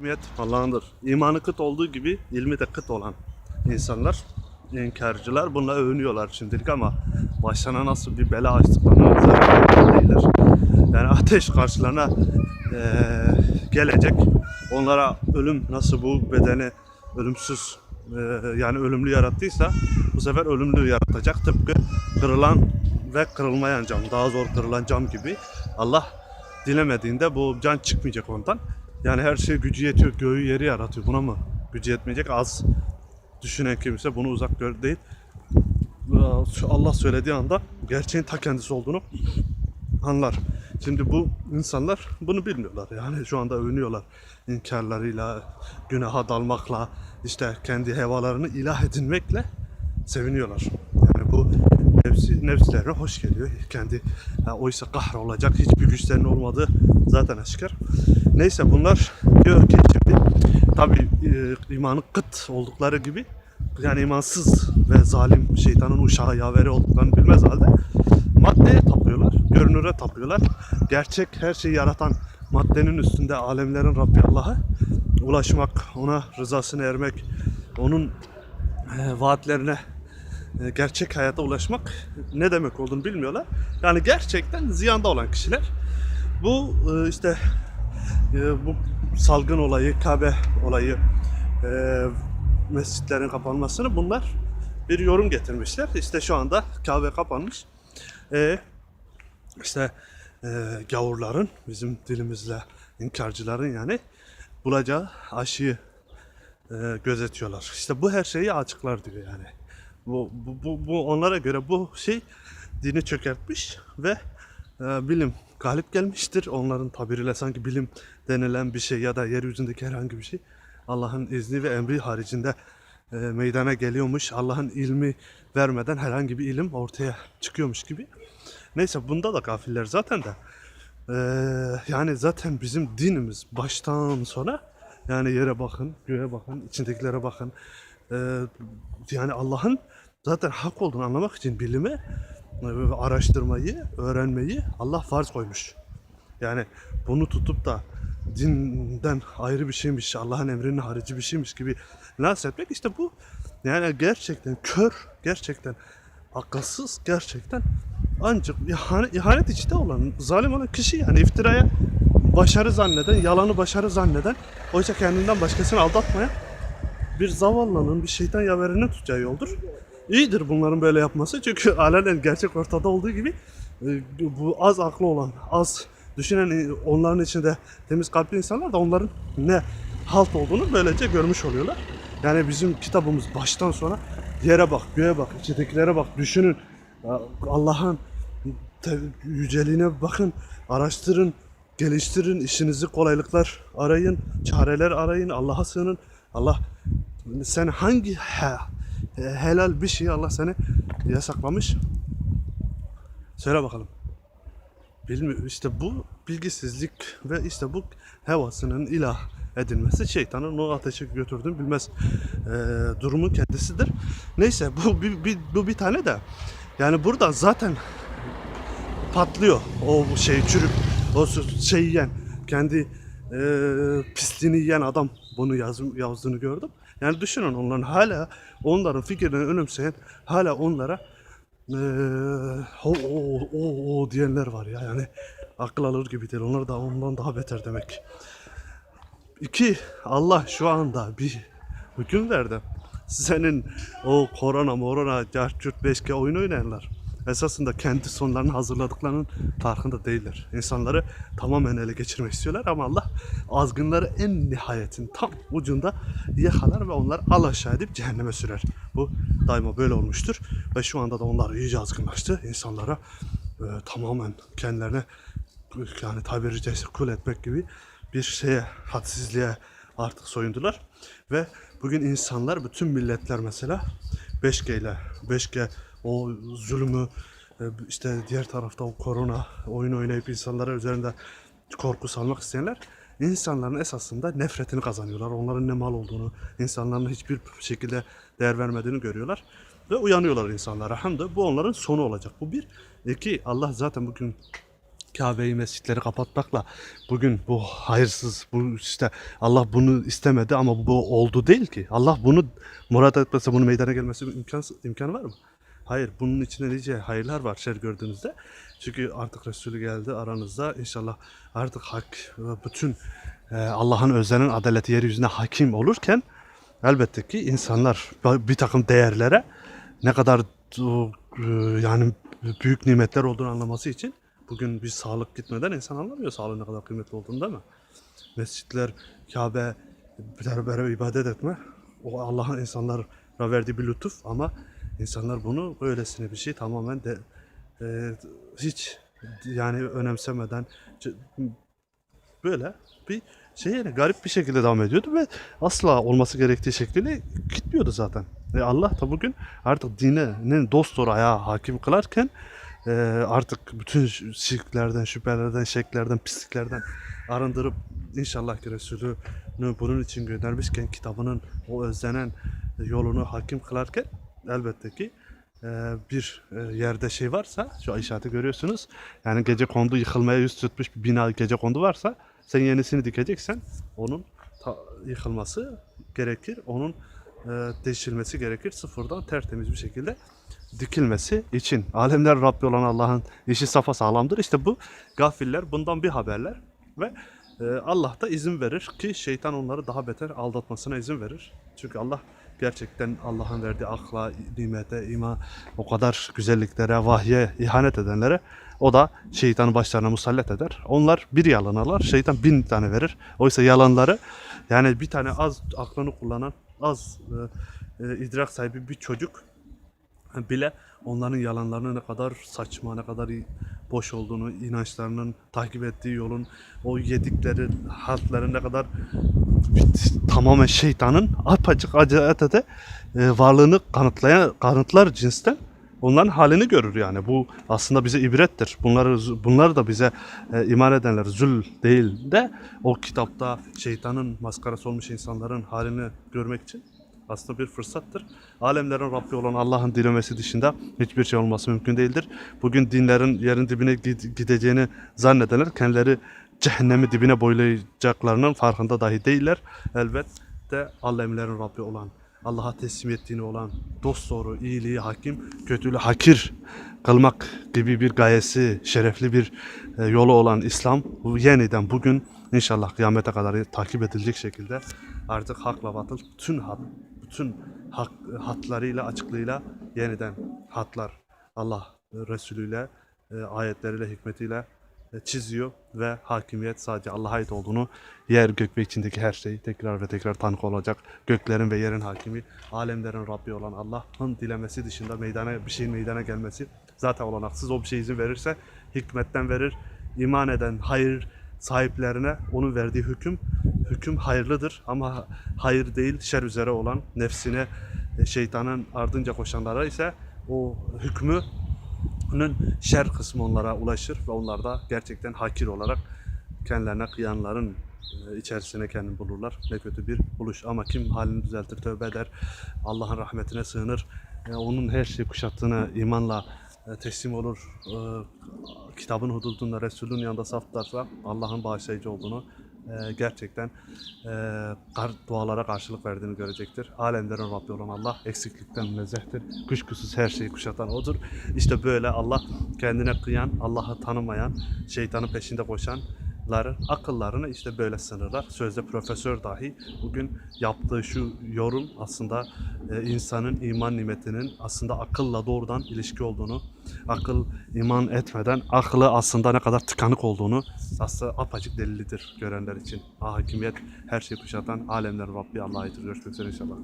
Hakimiyet Allah'ındır. İmanı kıt olduğu gibi ilmi de kıt olan insanlar, inkarcılar bununla övünüyorlar şimdilik ama başlarına nasıl bir bela açtıklarını zaten değiller. Yani ateş karşılarına eee, gelecek. Onlara ölüm nasıl bu bedeni ölümsüz eee, yani ölümlü yarattıysa bu sefer ölümlü yaratacak. Tıpkı kırılan ve kırılmayan cam, daha zor kırılan cam gibi Allah dilemediğinde bu can çıkmayacak ondan. Yani her şey gücü yetiyor, göğü yeri yaratıyor. Buna mı gücü yetmeyecek? Az düşünen kimse bunu uzak gör değil. Allah söylediği anda gerçeğin ta kendisi olduğunu anlar. Şimdi bu insanlar bunu bilmiyorlar. Yani şu anda övünüyorlar inkarlarıyla, günaha dalmakla, işte kendi hevalarını ilah edinmekle seviniyorlar. Yani bu nefsi, nefslerine hoş geliyor. Kendi ha, oysa kahrolacak hiçbir güçlerinin olmadığı zaten aşikar. Neyse bunlar diyor ki şimdi tabi imanı kıt oldukları gibi yani imansız ve zalim şeytanın uşağı yaveri olduklarını bilmez halde maddeye tapıyorlar, görünüre tapıyorlar. Gerçek her şeyi yaratan maddenin üstünde alemlerin Rabbi Allah'a ulaşmak, ona rızasını ermek, onun e, vaatlerine e, gerçek hayata ulaşmak ne demek olduğunu bilmiyorlar. Yani gerçekten ziyanda olan kişiler. Bu e, işte e, bu salgın olayı, Kabe olayı, e, mescitlerin kapanmasını bunlar bir yorum getirmişler. İşte şu anda Kabe kapanmış. İşte gavurların, bizim dilimizle inkarcıların yani bulacağı aşıyı gözetiyorlar. İşte bu her şeyi açıklar diyor yani. Bu, bu, bu, bu onlara göre bu şey dini çökertmiş ve e, bilim galip gelmiştir. Onların tabiriyle sanki bilim denilen bir şey ya da yeryüzündeki herhangi bir şey Allah'ın izni ve emri haricinde e, meydana geliyormuş. Allah'ın ilmi vermeden herhangi bir ilim ortaya çıkıyormuş gibi. Neyse bunda da kafirler zaten de e, yani zaten bizim dinimiz baştan sona yani yere bakın, göğe bakın, içindekilere bakın. E, yani Allah'ın zaten hak olduğunu anlamak için bilimi, araştırmayı, öğrenmeyi Allah farz koymuş. Yani bunu tutup da dinden ayrı bir şeymiş, Allah'ın emrinin harici bir şeymiş gibi lanse etmek işte bu yani gerçekten kör, gerçekten akılsız, gerçekten ancak ihanet, ihanet içinde olan, zalim olan kişi yani iftiraya başarı zanneden, yalanı başarı zanneden, oysa kendinden başkasını aldatmayan bir zavallının, bir şeytan yaverinin tutacağı yoldur. İyidir bunların böyle yapması çünkü alenen gerçek ortada olduğu gibi e, bu az aklı olan, az düşünen onların içinde temiz kalpli insanlar da onların ne halt olduğunu böylece görmüş oluyorlar. Yani bizim kitabımız baştan sona yere bak, göğe bak, içindekilere bak, düşünün. Allah'ın yüceliğine bakın, araştırın, geliştirin, işinizi kolaylıklar arayın, çareler arayın, Allah'a sığının. Allah sen hangi he- helal bir şeyi Allah seni yasaklamış? Söyle bakalım. Bilmiyorum. İşte bu bilgisizlik ve işte bu hevasının ilah edilmesi şeytanın o ateşe götürdüğünü bilmez e, durumun kendisidir. Neyse bu bir, bir, bu bir tane de yani burada zaten patlıyor o şey çürük o şey yiyen kendi e, pisliğini yiyen adam bunu yaz, yazdığını gördüm. Yani düşünün onların hala onların fikirlerini önemseyen hala onlara eee o, o, o, o diyenler var ya yani akıl alır gibi değil. Onlar da ondan daha beter demek. İki Allah şu anda bir hüküm verdi. Senin o korona morona cartçurt 5G oyun oynayanlar esasında kendi sonlarını hazırladıklarının farkında değiller. İnsanları tamamen ele geçirmek istiyorlar ama Allah azgınları en nihayetin tam ucunda yakalar ve onları alaşağı edip cehenneme sürer. Bu daima böyle olmuştur ve şu anda da onlar iyice azgınlaştı. İnsanlara e, tamamen kendilerine yani tabiri caizse kul etmek gibi bir şeye, hadsizliğe artık soyundular. Ve bugün insanlar, bütün milletler mesela 5G ile, 5G o zulmü, e, işte diğer tarafta o korona oyun oynayıp insanlara üzerinde korku salmak isteyenler insanların esasında nefretini kazanıyorlar. Onların ne mal olduğunu, insanların hiçbir şekilde değer vermediğini görüyorlar. Ve uyanıyorlar insanlara. Hem de bu onların sonu olacak. Bu bir. İki, Allah zaten bugün Kabe'yi, mescitleri kapatmakla bugün bu hayırsız, bu işte Allah bunu istemedi ama bu oldu değil ki. Allah bunu murad etmese bunun meydana gelmesi imkan, imkanı var mı? Hayır, bunun içinde nice hayırlar var şer gördüğünüzde. Çünkü artık Resulü geldi aranızda. İnşallah artık hak, bütün e, Allah'ın özlenen adaleti yeryüzüne hakim olurken elbette ki insanlar bir takım değerlere ne kadar e, yani büyük nimetler olduğunu anlaması için bugün bir sağlık gitmeden insan anlamıyor sağlığın ne kadar kıymetli olduğunu değil mi? Mescitler, Kabe, beraber ibadet etme o Allah'ın insanlara verdiği bir lütuf ama insanlar bunu böylesine bir şey tamamen de e, hiç yani önemsemeden böyle bir şey yani garip bir şekilde devam ediyordu ve asla olması gerektiği şekliyle gitmiyordu zaten. Ve Allah da bugün artık dinin dost doğru ayağa hakim kılarken e, artık bütün şirklerden, şüphelerden, şeklerden, pisliklerden arındırıp inşallah ki Resulü'nü bunun için göndermişken kitabının o özlenen yolunu hakim kılarken elbette ki e, bir e, yerde şey varsa şu işareti görüyorsunuz. Yani gece kondu yıkılmaya yüz tutmuş bir bina gece kondu varsa sen yenisini dikeceksen onun yıkılması gerekir. Onun e, değiştirilmesi gerekir. Sıfırdan tertemiz bir şekilde dikilmesi için. Alemler Rabbi olan Allah'ın işi safa sağlamdır. İşte bu gafiller bundan bir haberler ve Allah da izin verir ki şeytan onları daha beter aldatmasına izin verir. Çünkü Allah gerçekten Allah'ın verdiği akla, nimete, iman, o kadar güzelliklere, vahye ihanet edenlere o da şeytanı başlarına musallat eder. Onlar bir yalanırlar, şeytan bin tane verir. Oysa yalanları yani bir tane az aklını kullanan, az e, e, idrak sahibi bir çocuk bile onların yalanlarının ne kadar saçma, ne kadar boş olduğunu, inançlarının takip ettiği yolun, o yedikleri haltların ne kadar tamamen şeytanın apaçık acayete de e, varlığını kanıtlayan kanıtlar cinsten onların halini görür yani. Bu aslında bize ibrettir. Bunları bunlar da bize e, iman edenler zül değil de o kitapta şeytanın maskarası olmuş insanların halini görmek için aslında bir fırsattır. Alemlerin Rabbi olan Allah'ın dilemesi dışında hiçbir şey olması mümkün değildir. Bugün dinlerin yerin dibine gid- gideceğini zannedenler kendileri cehennemi dibine boylayacaklarının farkında dahi değiller. Elbette alemlerin Rabbi olan, Allah'a teslim ettiğini olan, dost doğru, iyiliği hakim, kötülüğü hakir kılmak gibi bir gayesi, şerefli bir e, yolu olan İslam yeniden bugün inşallah kıyamete kadar takip edilecek şekilde artık hakla batıl bütün hat, bütün hak, hatlarıyla açıklığıyla yeniden hatlar Allah Resulüyle ayetleriyle hikmetiyle çiziyor ve hakimiyet sadece Allah'a ait olduğunu yer gök ve içindeki her şey tekrar ve tekrar tanık olacak. Göklerin ve yerin hakimi, alemlerin Rabbi olan Allah'ın dilemesi dışında meydana bir şeyin meydana gelmesi zaten olanaksız. O bir şey izin verirse hikmetten verir. İman eden hayır sahiplerine onun verdiği hüküm hüküm hayırlıdır ama hayır değil şer üzere olan nefsine şeytanın ardınca koşanlara ise o hükmü bunun şer kısmı onlara ulaşır ve onlar da gerçekten hakir olarak kendilerine kıyanların e, içerisine kendini bulurlar. Ne kötü bir buluş. Ama kim halini düzeltir, tövbe eder, Allah'ın rahmetine sığınır, e, onun her şeyi kuşattığını imanla e, teslim olur, kitabın hududunda, Resulün yanında saf tutarsa Allah'ın bağışlayıcı olduğunu e, gerçekten e, dualara karşılık verdiğini görecektir. Alemlerin Rabbi olan Allah eksiklikten münezzehtir. Kuşkusuz her şeyi kuşatan O'dur. İşte böyle Allah kendine kıyan, Allah'ı tanımayan, şeytanın peşinde koşanların akıllarını işte böyle sınırlar. Sözde profesör dahi bugün yaptığı şu yorum aslında e, insanın iman nimetinin aslında akılla doğrudan ilişki olduğunu, akıl iman etmeden aklı aslında ne kadar tıkanık olduğunu aslında apaçık delilidir görenler için. Hakimiyet her şeyi kuşatan alemlerin Rabbi Allah'a. Görüşmek üzere inşallah.